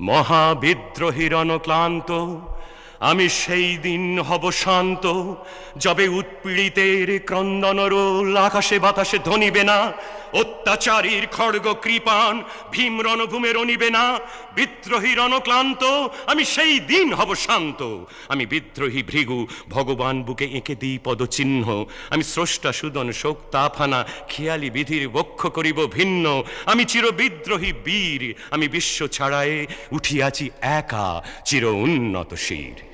মহাবিদ্রোহীর রণক্লান্ত আমি সেই দিন হব শান্ত যবে উৎপীড়িতের ক্রন্দনরোল আকাশে বাতাসে ধনিবে না অত্যাচারীর খড়গ কৃপান, ভীম রণভূমে রনিবে না, বিদ্রোহী রণক্লান্ত, আমি সেই দিন হব শান্ত। আমি বিদ্রোহী ভৃগু, ভগবান বুকে এঁকে দিই পদচিহ্ন। আমি স্রষ্টা সুদন শোক তাফানা, খেয়ালি বিধির বক্ষ করিব ভিন্ন। আমি চির বিদ্রোহী বীর, আমি বিশ্ব ছাড়ায়ে উঠিয়াছি একা, চির উন্নত শির।